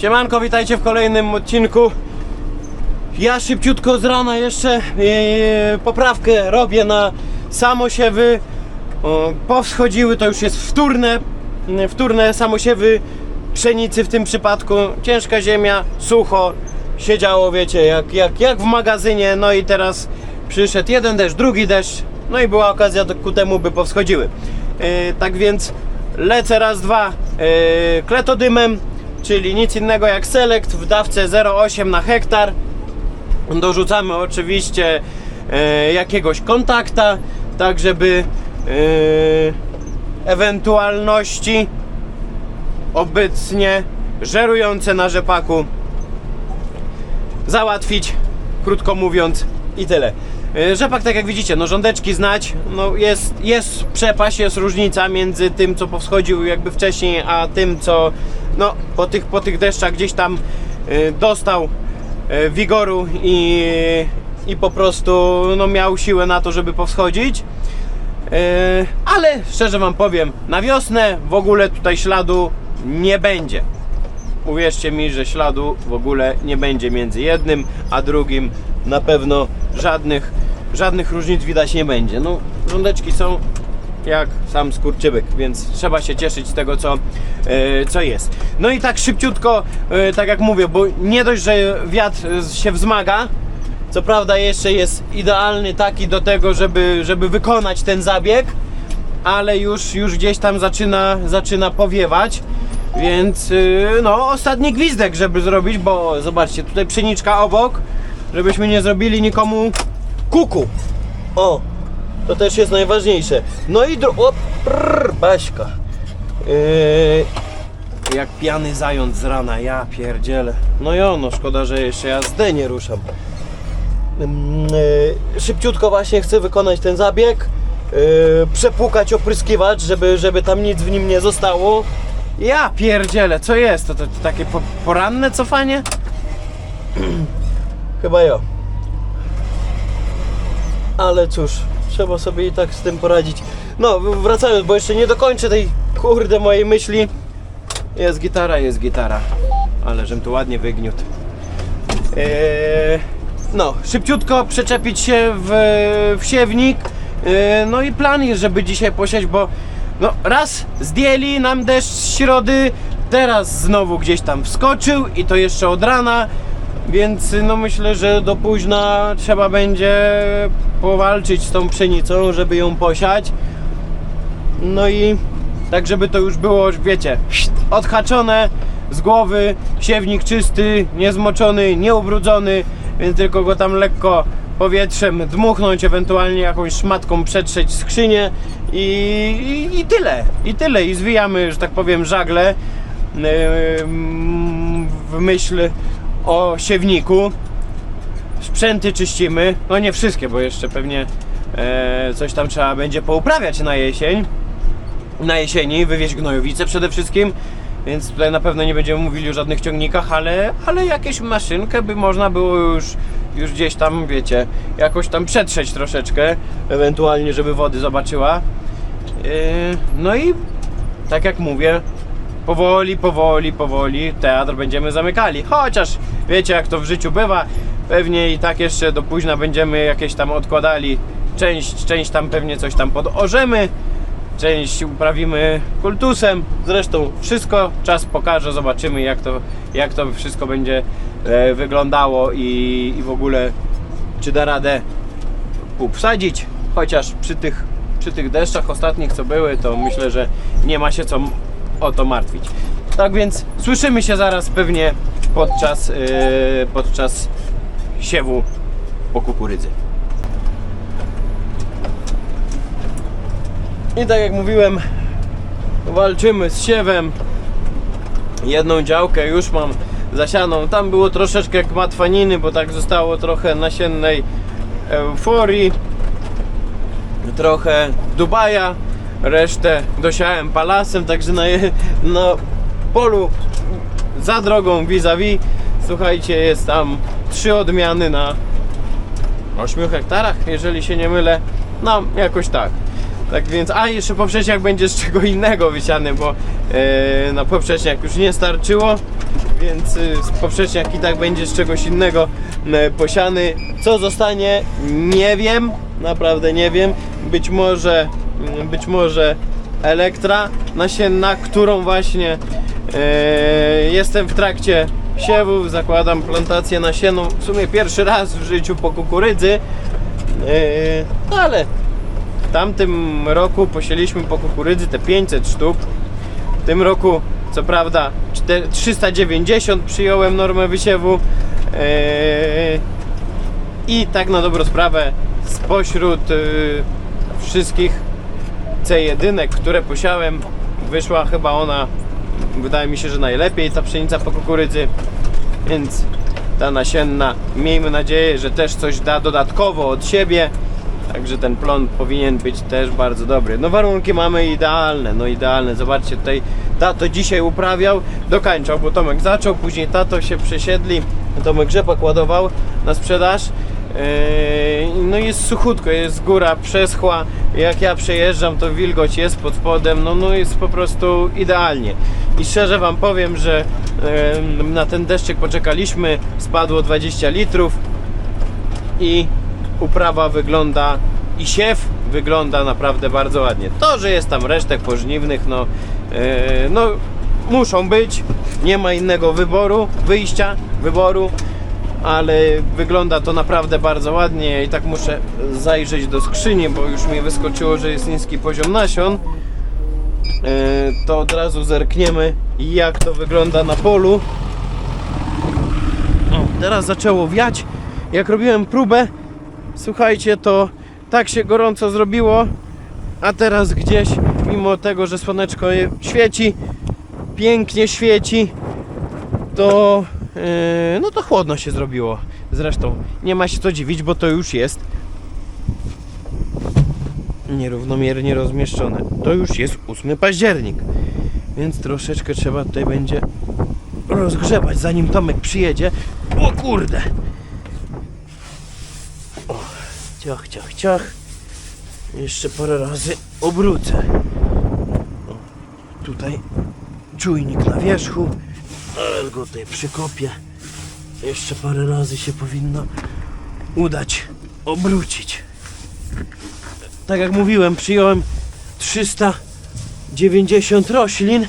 Siemanko, witajcie w kolejnym odcinku. Ja szybciutko z rana jeszcze e, poprawkę robię na samosiewy. Powschodziły, to już jest wtórne, m, wtórne samosiewy pszenicy w tym przypadku. Ciężka ziemia, sucho, siedziało, wiecie, jak, jak, jak w magazynie. No i teraz przyszedł jeden deszcz, drugi deszcz, no i była okazja ku temu, by powschodziły. E, tak więc lecę raz, dwa e, kletodymem, czyli nic innego jak selekt w dawce 0,8 na hektar. Dorzucamy oczywiście e, jakiegoś kontakta, tak żeby e, ewentualności obecnie żerujące na rzepaku załatwić, krótko mówiąc i tyle. E, Rzepak, tak jak widzicie, no rządeczki znać, no jest, jest przepaść, jest różnica między tym, co powschodził jakby wcześniej, a tym, co no, po, tych, po tych deszczach gdzieś tam e, dostał e, wigoru i, i po prostu no, miał siłę na to, żeby powschodzić. E, Ale szczerze Wam powiem, na wiosnę w ogóle tutaj śladu nie będzie. Uwierzcie mi, że śladu w ogóle nie będzie między jednym a drugim. Na pewno żadnych, żadnych różnic widać nie będzie. No, rządeczki są jak sam skurczybyk, więc trzeba się cieszyć z tego, co, e, co jest. No i tak szybciutko, e, tak jak mówię, bo nie dość, że wiatr się wzmaga, co prawda jeszcze jest idealny taki do tego, żeby, żeby wykonać ten zabieg, ale już, już gdzieś tam zaczyna, zaczyna powiewać. Więc yy, no, ostatni gwizdek, żeby zrobić, bo zobaczcie, tutaj pszeniczka obok, żebyśmy nie zrobili nikomu kuku. O, to też jest najważniejsze. No i dro... O, prrr, Baśka. Yy, jak piany zając z rana, ja pierdzielę. No i ono, szkoda, że jeszcze ja nie ruszam. Yy, szybciutko właśnie chcę wykonać ten zabieg. Yy, przepłukać opryskiwacz, żeby, żeby tam nic w nim nie zostało. Ja pierdzielę, co jest? To, to, to takie po, poranne cofanie? Chyba ja. Ale cóż, trzeba sobie i tak z tym poradzić. No, wracając, bo jeszcze nie dokończę tej kurde mojej myśli. Jest gitara, jest gitara. Ale żem tu ładnie wygniótł. Eee, no, szybciutko przyczepić się w, w siewnik. Eee, no i plan jest, żeby dzisiaj posiać, bo no raz zdjęli nam deszcz z środy, teraz znowu gdzieś tam wskoczył i to jeszcze od rana. Więc no myślę, że do późna trzeba będzie powalczyć z tą pszenicą, żeby ją posiać. No i tak, żeby to już było, wiecie, odhaczone z głowy, siewnik czysty, niezmoczony, nieubrudzony, więc tylko go tam lekko powietrzem dmuchnąć, ewentualnie jakąś szmatką przetrzeć skrzynię i, i, i tyle, i tyle. I zwijamy, że tak powiem, żagle yy, w myśl o siewniku. Sprzęty czyścimy, no nie wszystkie, bo jeszcze pewnie e, coś tam trzeba będzie pouprawiać na jesień na jesieni, wywieźć gnojowice przede wszystkim. Więc tutaj na pewno nie będziemy mówili o żadnych ciągnikach, ale, ale jakieś maszynkę by można było już, już gdzieś tam, wiecie, jakoś tam przetrzeć troszeczkę, ewentualnie, żeby wody zobaczyła. Yy, no i tak jak mówię, powoli, powoli, powoli teatr będziemy zamykali. Chociaż wiecie, jak to w życiu bywa, pewnie i tak jeszcze do późna będziemy jakieś tam odkładali. Część, część tam pewnie coś tam podorzemy część uprawimy kultusem. Zresztą wszystko czas pokaże, zobaczymy jak to, jak to wszystko będzie e, wyglądało i, i w ogóle czy da radę pup wsadzić. Chociaż przy tych, przy tych deszczach ostatnich co były, to myślę, że nie ma się co o to martwić. Tak więc słyszymy się zaraz pewnie podczas, e, podczas siewu po kukurydzy. I tak jak mówiłem, walczymy z siewem. Jedną działkę już mam zasianą. Tam było troszeczkę kmatwaniny, bo tak zostało trochę nasiennej euforii, trochę Dubaja, resztę dosiałem palasem, także na, polu za drogą vis-a-vis, słuchajcie, jest tam trzy odmiany na 8 hektarach, jeżeli się nie mylę. No, jakoś tak. Tak więc, a jeszcze poprzeczniak będzie z czego innego wysiany, bo e, na poprzeczniak już nie starczyło, więc y, poprzeczniak i tak będzie z czegoś innego y, posiany. Co zostanie? Nie wiem, naprawdę nie wiem. Być może, być może elektra nasienna, którą właśnie y, jestem w trakcie siewów, zakładam plantację nasienną. W sumie pierwszy raz w życiu po kukurydzy, y, no ale w tamtym roku posieliśmy po kukurydzy te 500 sztuk. W tym roku, co prawda, czte- 390 przyjąłem normę wysiewu. Eee, I tak na dobrą sprawę, spośród wszystkich C1, które posiałem, wyszła chyba ona, wydaje mi się, że najlepiej ta pszenica po kukurydzy. Więc ta nasienna, miejmy nadzieję, że też coś da dodatkowo od siebie. Także ten plon powinien być też bardzo dobry. No warunki mamy idealne, no idealne. Zobaczcie tutaj, tato dzisiaj uprawiał, dokańczał, bo Tomek zaczął, później tato się przesiedli, Tomek rzepak ładował na sprzedaż. Yy, No jest suchutko, jest góra przeschła. Jak ja przejeżdżam, to wilgoć jest pod spodem. No, no jest po prostu idealnie. I szczerze Wam powiem, że yy, na ten deszczyk poczekaliśmy. Spadło 20 litrów i uprawa wygląda i siew wygląda naprawdę bardzo ładnie. To, że jest tam resztek pożniwnych, no, e, no muszą być, nie ma innego wyboru, wyjścia, wyboru, ale wygląda to naprawdę bardzo ładnie i tak muszę zajrzeć do skrzyni, bo już mi wyskoczyło, że jest niski poziom nasion. E, to od razu zerkniemy jak to wygląda na polu. O, teraz zaczęło wiać. Jak robiłem próbę, słuchajcie, to tak się gorąco zrobiło, a teraz gdzieś, mimo tego, że słoneczko świeci, pięknie świeci, to no to chłodno się zrobiło. Zresztą nie ma się co dziwić, bo to już jest nierównomiernie rozmieszczone. To już jest 8 październik, więc troszeczkę trzeba tutaj będzie rozgrzebać, zanim Tomek przyjedzie. O kurde! Ciach, ciach, ciach. Jeszcze parę razy obrócę. O, tutaj czujnik na wierzchu. Ale go tutaj przykopię. Jeszcze parę razy się powinno udać obrócić. Tak jak mówiłem, przyjąłem 390 roślin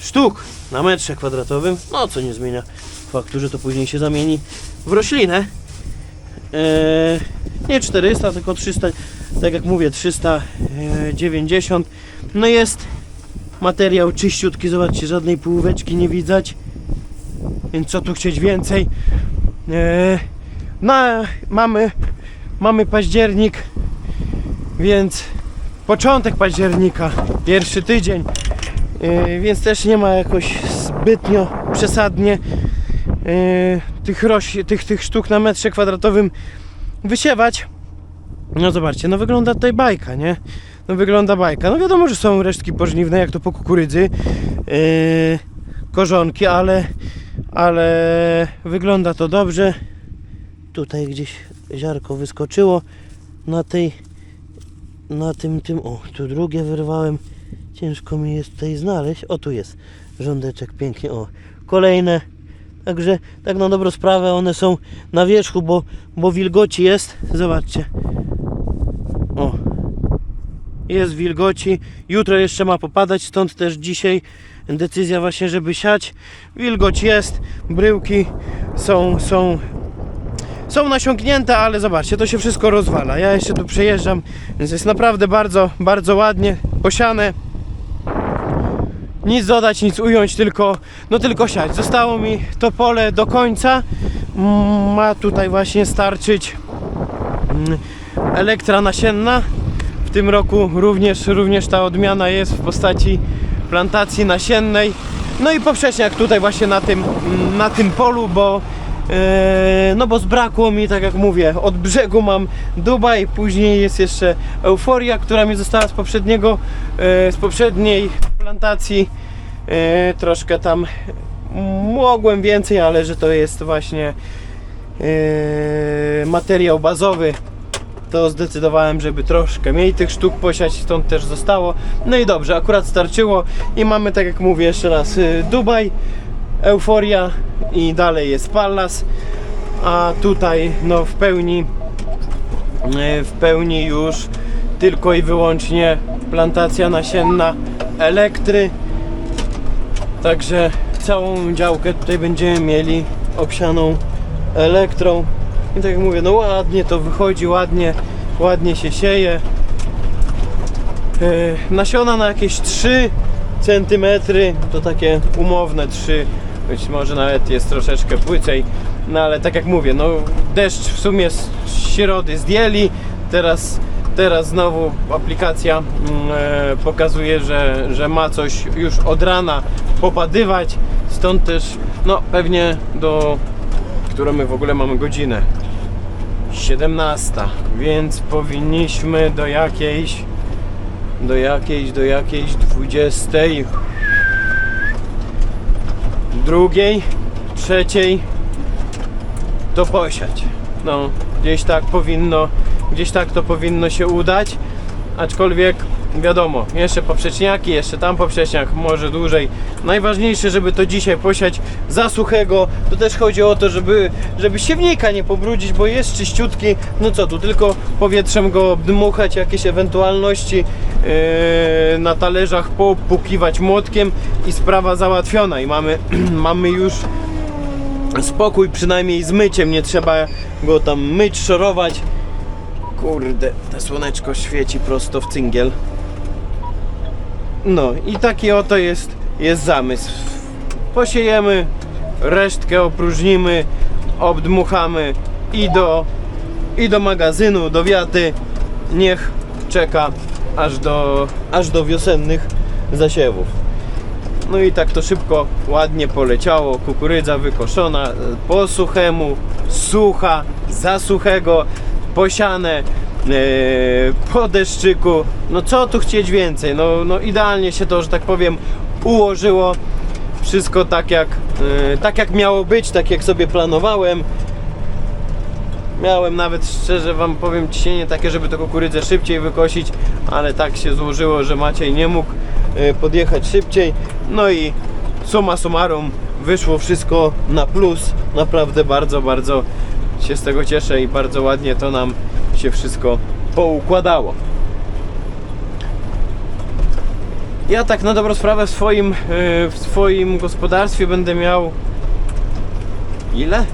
sztuk na metrze kwadratowym. No co nie zmienia faktu, że to później się zamieni w roślinę. Eee, nie 400, tylko 300, tak jak mówię, 390. No jest materiał czyściutki, zobaczcie, żadnej półóweczki nie widać. Więc co tu chcieć więcej? No, mamy, mamy październik, więc początek października, pierwszy tydzień, Eee, więc też nie ma jakoś zbytnio przesadnie e, tych, roś, tych, tych sztuk na metrze kwadratowym wysiewać. No zobaczcie, no wygląda tutaj bajka, nie? No wygląda bajka. No wiadomo, że są resztki pożniwne, jak to po kukurydzy, yy, korzonki, ale, ale wygląda to dobrze. Tutaj gdzieś ziarko wyskoczyło na tej, na tym, tym, o, tu drugie wyrwałem. Ciężko mi jest tutaj znaleźć. O, tu jest rządeczek pięknie, o, kolejne. Także tak na dobrą sprawę one są na wierzchu, bo, bo wilgoci jest. Zobaczcie. O. Jest wilgoci. Jutro jeszcze ma popadać, stąd też dzisiaj decyzja właśnie, żeby siać. Wilgoć jest, bryłki są, są, są nasiąknięte, ale zobaczcie, to się wszystko rozwala. Ja jeszcze tu przejeżdżam, więc jest naprawdę bardzo, bardzo ładnie posiane nic dodać, nic ująć, tylko, no tylko siać. Zostało mi to pole do końca. Ma tutaj właśnie starczyć mm, elektra nasienna. W tym roku również, również ta odmiana jest w postaci plantacji nasiennej. No i poprzeczniak tutaj właśnie na tym, na tym polu, bo e, no bo zbrakło mi, tak jak mówię, od brzegu mam Dubaj, później jest jeszcze Euforia, która mi została z poprzedniego, e, z poprzedniej plantacji. E, troszkę tam mogłem więcej, ale że to jest właśnie materiał bazowy, to zdecydowałem, żeby troszkę mniej tych sztuk posiać, stąd też zostało. No i dobrze, akurat starczyło i mamy, tak jak mówię jeszcze raz, y, Dubaj. euforia i dalej jest Pallas, a tutaj no w pełni e, w pełni już tylko i wyłącznie plantacja nasienna elektry. Także całą działkę tutaj będziemy mieli obsianą elektrą. I tak jak mówię, no ładnie to wychodzi, ładnie, ładnie się sieje. Yy, nasiona na jakieś 3 cm, to takie umowne 3, być może nawet jest troszeczkę płycej, no ale tak jak mówię, no deszcz w sumie z środy zdjęli, teraz, teraz znowu aplikacja mm, e, pokazuje, że, że ma coś już od rana popadywać, stąd też no pewnie do, którą my w ogóle mamy godzinę, 17, więc powinniśmy do jakiejś do jakiejś, do jakiejś 20 drugiej, trzeciej to posiać. No, gdzieś tak powinno, gdzieś tak to powinno się udać. Aczkolwiek wiadomo, jeszcze poprzeczniaki, jeszcze tam poprzeczniak, może dłużej. Najważniejsze, żeby to dzisiaj posiać za suchego. To też chodzi o to, żeby, żeby siewnika nie pobrudzić, bo jest czyściutki. No co tu, tylko powietrzem go obdmuchać, jakieś ewentualności yy, na talerzach popukiwać młotkiem i sprawa załatwiona. I mamy, mamy już spokój przynajmniej z myciem, nie trzeba go tam myć, szorować. Kurde, to słoneczko świeci prosto w cyngiel. No i taki oto jest, jest zamysł. Posiejemy, resztkę opróżnimy, obdmuchamy i do, i do magazynu, do wiaty. Niech czeka aż do, aż do wiosennych zasiewów. No i tak to szybko, ładnie poleciało. Kukurydza wykoszona po suchemu, sucha, za suchego, posiane po deszczyku. No co tu chcieć więcej? No, no idealnie się to, że tak powiem, ułożyło. Wszystko tak jak, e, tak jak miało być, tak jak sobie planowałem. Miałem nawet szczerze wam powiem ciśnienie takie, żeby tę kukurydzę szybciej wykosić, ale tak się złożyło, że Maciej nie mógł e, podjechać szybciej. No i summa summarum wyszło wszystko na plus. Naprawdę bardzo, bardzo się z tego cieszę i bardzo ładnie to nam się wszystko poukładało. Ja tak na dobrą sprawę w swoim, e, w swoim gospodarstwie będę miał ile?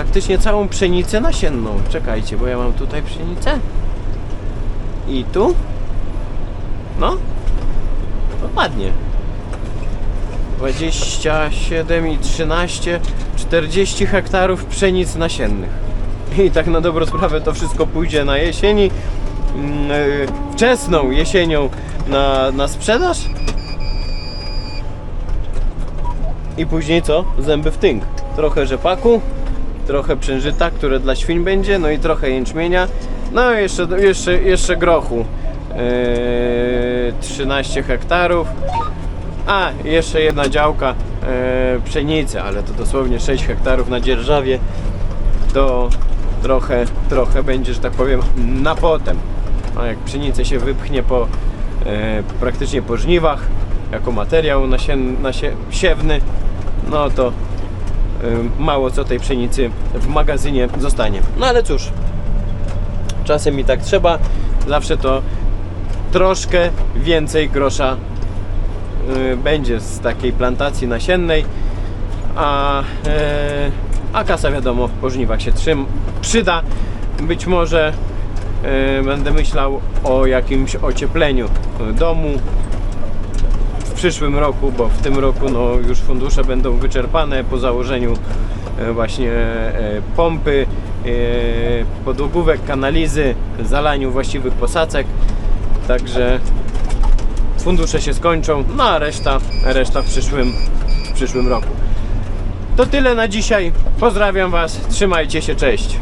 praktycznie całą pszenicę nasienną. Czekajcie, bo ja mam tutaj pszenicę. I tu. No. No ładnie. 27 i 13, 40 hektarów pszenic nasiennych. I tak na dobrą sprawę to wszystko pójdzie na jesieni. mm, yy, Wczesną jesienią na, na sprzedaż. I później co? Zęby w tynk. Trochę rzepaku, trochę przężyta, które dla świń będzie, no i trochę jęczmienia, no i jeszcze, jeszcze, jeszcze grochu. Eee, 13 hektarów. A, jeszcze jedna działka eee, pszenicy, ale to dosłownie 6 hektarów na dzierżawie. To trochę, trochę będzie, że tak powiem, na potem. A jak pszenicę się wypchnie po e, praktycznie po żniwach, jako materiał nasien, nasie, siewny, no to y, mało co tej pszenicy w magazynie zostanie. No ale cóż, czasem i tak trzeba. Zawsze to troszkę więcej grosza y, będzie z takiej plantacji nasiennej, a, y, a kasa wiadomo po żniwach się trzym, przyda. Być może y, będę myślał o jakimś ociepleniu domu, w przyszłym roku, bo w tym roku no, już fundusze będą wyczerpane po założeniu e, właśnie e, pompy, e, podłogówek, kanalizy, zalaniu właściwych posadzek. Także fundusze się skończą, no a reszta, reszta w przyszłym, w przyszłym roku. To tyle na dzisiaj. Pozdrawiam Was, trzymajcie się, cześć.